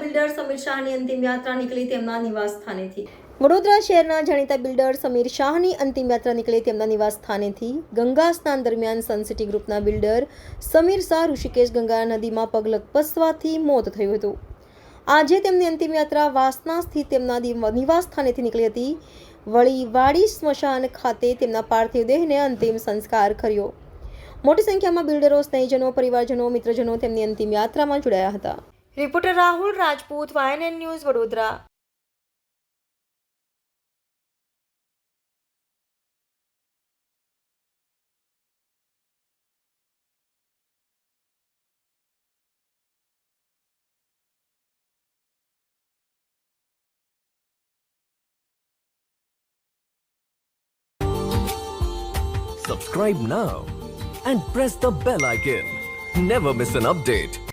Builder Sameer શાહની અંતિમ યાત્રા નીકળી તેમના નિવાસ સ્થાનેથી વડોદરા શહેરના જાણીતા બિલ્ડર સમીર શાહની અંતિમ યાત્રા નીકળી તેમના નિવાસ સ્થાનેથી ગંગા સ્નાન દરમિયાન સનસિટી ગ્રુપના બિલ્ડર સમીર શાહ ઋષિકેશ ગંગા નદીમાં પગ લપસવાથી મોત થયું હતું. આજે તેમની અંતિમ યાત્રા વાસના સ્થિત તેમના નિવાસ સ્થાનેથી નીકળી હતી. વળી વાડી સ્મશાન ખાતે તેમના પાર્થિવ દેહને અંતિમ સંસ્કાર કર્યો. મોટી સંખ્યામાં બિલ્ડરો, સ્નેહીજનો, પરિવારજનો, મિત્રજનો તેમની અંતિમ યાત્રામાં જોડાયા હતા. Reporter Rahul Rajput YNN news Vadodara Subscribe now and press the bell icon. Never miss an update.